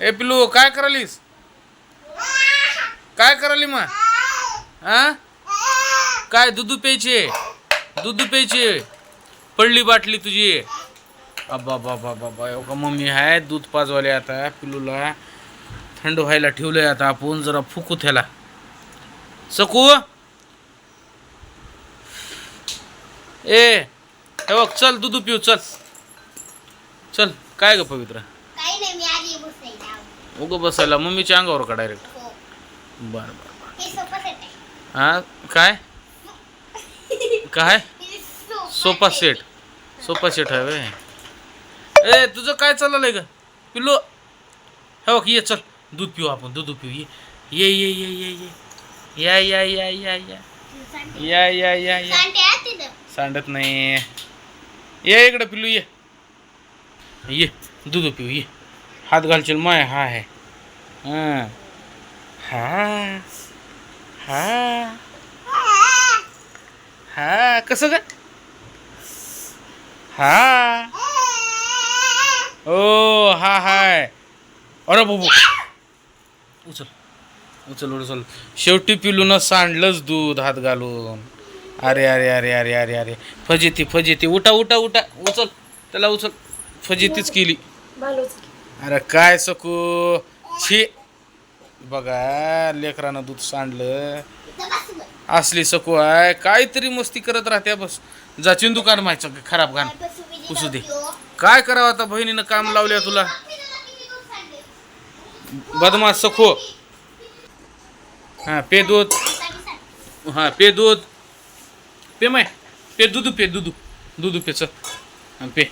ए पिलू काय करालीस? काय कराली मग? हा काय दूध प्यायचे दूध प्यायचे पडली बाटली तुझी अब्बा बाबा बाबा एवढा मम्मी आहे? दूध पाजवाले आता पिलूला थंड व्हायला ठेवलंय आता आपण जरा फुकू त्याला. सकू? ए हे बघ चल दूध पिऊ चल. चल काय ग पवित्र? उगं बसायला. मम्मीच्या अंगावर का डायरेक्ट हो. बरं बरं हे आहे. काय? काय? Sofa set sofa set. आहे व्हय. ए तुझं काय चाललंय का पिल्लू. हे बघ ये चल. दूध पिऊ आपण दूध पिऊ. ये ये ये ये ये ये. या या या या या. या या या या. आहे सांडत नाही. ये इकडे पिल्लू ये. ये दूध पिऊ ये. हात घालशील माय हा आहे. हां. हा. हा. हा. कसं काय हा. ओ हा हाय अरे बाबू. उचल. उचल उचल. शेवटी पिलून सांडलंच दूध हात घालून. अरे अरे अरे अरे अरे अरे. फजिती फजिती. उठा उठा उठा. उचल. त्याला उचल. फजितीच केली. अरे काय सकू? छी. बघा लेकरानं दूध सांडलं. असली सकू आहे काहीतरी मस्ती करत राहते बस. जा दुकान माहिती खराब घाण. पुसू दे. काय करावं आता बहिणीनं काम लावल्या तुला? बदमाश सखो हा पे दूध. हां हा पे दूध. पे माय. पे दूध पे दूध. दूध पे चल पे.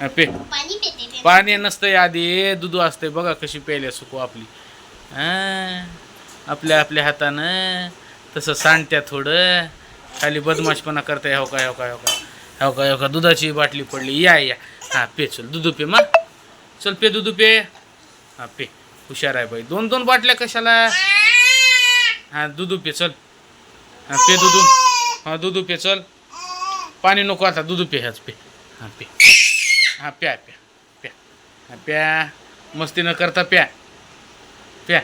पे. पाणी पिते ते. पाणी नसतंय आधी दूध असतंय. बघा कशी प्यायल्या सुकू आपली. हा आपल्या आपल्या हातानं. तसं सांडत्या थोडं. खाली बदमाशपणा करताय. हो काय हो काय हो काय. हो काय हो का दुधाची बाटली पडली. या या. हा पे. चल दूध पे मा चल पे दूध पे. हा पे. हुशार आहे बाई. दोन दोन बाटल्या कशाला? हा दूध पे चल. हा पे दूध. हा दूध पे चल. पाणी नको आता. दूध पे ह्याच पे. हा पे. हा प्या प्या प्या. हा प्या. मस्ती न करता प्या. प्या.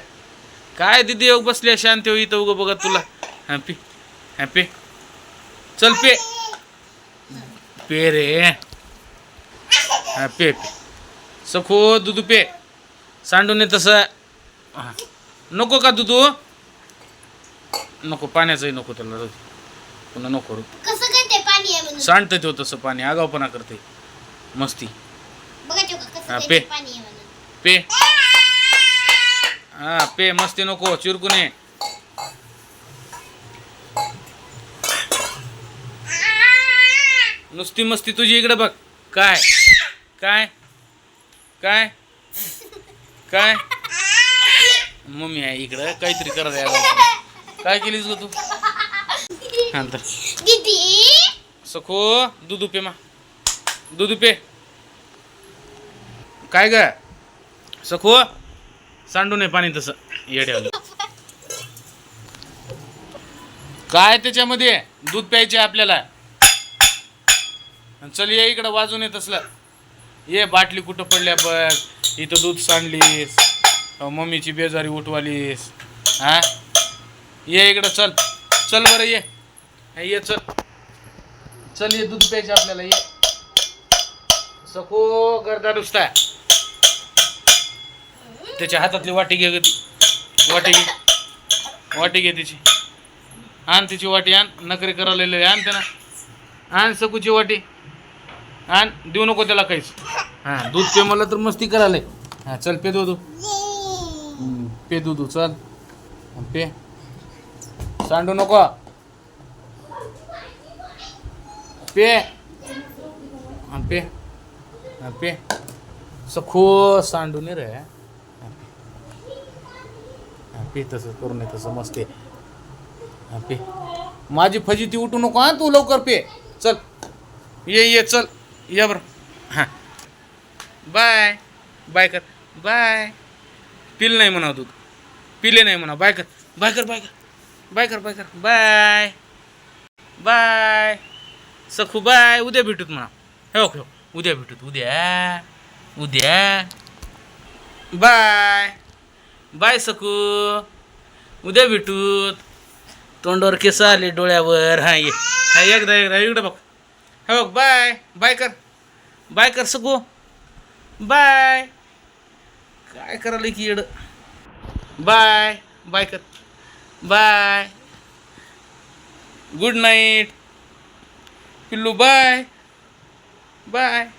काय दिदी योग बसल्या शांत हो इथं उगं बघत तुला. हा पी. हा पे. चल पे. पे रे. हा पे पे. सखो दूध पे. सांडून ये तसं. हा. नको का दूध नको पाण्याचंही नको त्याला. पुन्हा नको सांडतं ते तसं पाणी. आगावपणा करते मस्ती. हा, पे. पे. हा पे. मस्ती नको चिरकुने नुसती मस्ती तुझी इकडे बघ. काय? काय? काय? काय? मम्मी आहे इकडं. काहीतरी करत आहे आगाऊपणा. काय केलीस ग तू? हा तर. सखो दूध पे मा. दूध पे. काय ग? सखो? सांडू नये पाणी तसं. येड्यावर काय त्याच्यामध्ये? दूध प्यायचे आपल्याला. चल ये इकडं वाजून येत असलं ये बाटली कुठं पडल्या बघ इथं दूध सांडलीस. मम्मीची बेजारी उठवालीस. हा ये इकडं चल. चल बरं ये. ये चल. चल ये दूध प्यायचे आपल्याला. ये. सखो गर्दा नुसता. त्याच्या हातातली वाटी घे वाटी घे. वाटी घे तिची. आण तिची वाटी आण. नकरी करायला आण त्याला आण सकूची वाटी. आण. देऊ नको त्याला काहीच. हां दूध पे मला तर मस्ती करायला. हां चल पे दो पे दूध चल. पे. सांडू नको. पे. पे. हं, पे सखो सांडू नये रे. हं, पे. हं, पे तसं करू नये तसं मस्त पे माझी फजिती उठू नको हा तू लवकर पे. चल. ये ये चल. ये बरं. हां. बाय. बाय कर. बाय. पिल नाही म्हणा तू. पिले नाही म्हणा बाय कर. बाय कर बाय कर. बाय कर बाय कर. बाय. बाय. सखू बाय. उद्या भेटूत म्हणा. हो हो उद्या भेटूत उद्या. उद्या. बाय. बाय सकू. उद्या भेटूत तोंडावर केस आले डोळ्यावर. हा ये हा एकदा एकदा इकडे बघ. हा बघ बाय बाय कर. बाय कर सकू. बाय. काय करायला की येड बाय बाय कर. बाय. गुड नाईट पिल्लू बाय. बाय